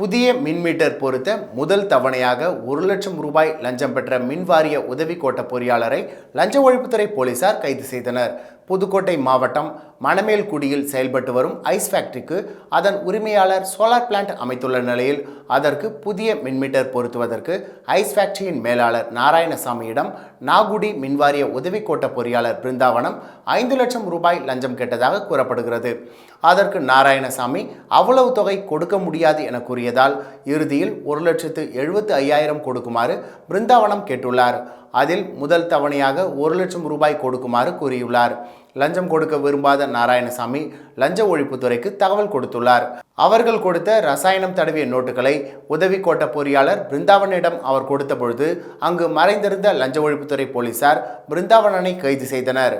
புதிய மின்மீட்டர் பொறுத்த பொருத்த முதல் தவணையாக ஒரு லட்சம் ரூபாய் லஞ்சம் பெற்ற மின் வாரிய உதவி கோட்ட பொறியாளரை லஞ்ச ஒழிப்புத்துறை போலீசார் கைது செய்தனர். புதுக்கோட்டை மாவட்டம் மணமேல்குடியில் செயல்பட்டு வரும் ஐஸ் ஃபேக்டரிக்கு அதன் உரிமையாளர் சோலார் பிளான்ட் அமைத்துள்ள நிலையில் அதற்கு புதிய மின்மீட்டர் பொருத்துவதற்கு ஐஸ் ஃபேக்டரியின் மேலாளர் நாராயணசாமியிடம் நாகுடி மின்வாரிய உதவிக்கோட்ட பொறியாளர் பிருந்தாவனம் ஐந்து லட்சம் ரூபாய் லஞ்சம் கேட்டதாக கூறப்படுகிறது. அதற்கு நாராயணசாமி அவ்வளவு தொகை கொடுக்க முடியாது என கூறியதால் இறுதியில் ஒரு லட்சத்து எழுபத்து ஐயாயிரம் கொடுக்குமாறு பிருந்தாவனம் கேட்டுள்ளார். அதில் முதல் தவணையாக ஒரு லட்சம் ரூபாய் கொடுக்குமாறு கூறியுள்ளார். லஞ்சம் கொடுக்க விரும்பாத நாராயணசாமி லஞ்ச ஒழிப்புத்துறைக்கு தகவல் கொடுத்துள்ளார். அவர்கள் கொடுத்த ரசாயனம் தடவிய நோட்டுகளை உதவி கோட்ட பொறியாளர் பிருந்தாவனிடம் அவர் கொடுத்த பொழுது அங்கு மறைந்திருந்த லஞ்ச ஒழிப்புத்துறை போலீசார் பிருந்தாவனனை கைது செய்தனர்.